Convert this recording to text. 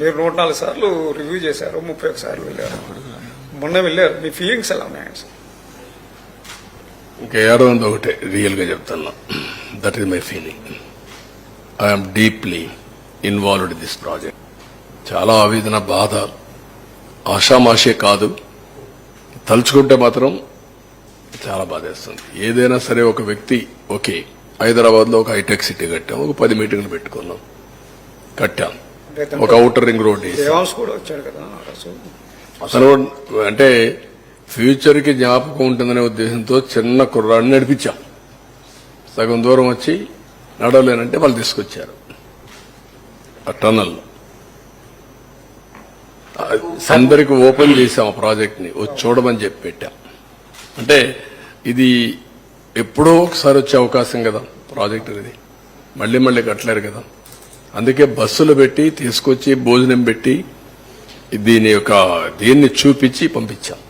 మీరు నూట నాలుగు సార్లు రివ్యూ చేశారు ముప్పై ఒక సార్లు వెళ్ళారు. మొన్న వెళ్ళారు. మీ ఫీలింగ్స్ ఎలా ఉన్నాయండి సార్? ఇంకా ఏడో ఉంది ఒకటే రియల్గా చెప్తున్నా. That is my feeling I'm deeply involved in this project చాలా ఆవేదన బాధ ఆషామాషే కాదు. తలుచుకుంటే మాత్రం చాలా బాధేస్తుంది. ఏదైనా సరే ఒక వ్యక్తి ఓకే హైదరాబాద్లో ఒక హైటెక్ సిటీ కట్టాం ఒక పది మీటింగ్లు పెట్టుకున్నాం కట్టాం. ఒక అవుటర్ రింగ్ రోడ్ వేసాం. దేవాంశ్ కూడా వచ్చాడు కదా ఆ రోజు. అసలు అంటే ఫ్యూచర్కి జ్ఞాపకం ఉంటుందనే ఉద్దేశంతో చిన్న కుర్రాడిని నడిపించాం. సగం దూరం వచ్చి నడవలేనంటే వాళ్ళు తీసుకొచ్చారు. ఆ టన్నల్ అందరికి ఓపెన్ చేసాం ఆ ప్రాజెక్ట్ని చూడమని చెప్పి పెట్టాం. అంటే ఇది ఎప్పుడో ఒకసారి వచ్చే అవకాశం కదా ప్రాజెక్ట్ ఇది మళ్ళీ మళ్ళీ కట్టలేరు కదా. అందుకే బస్సులు పెట్టి తీసుకొచ్చి భోజనం పెట్టి దీని యొక్క దీన్ని చూపించి పంపించాం.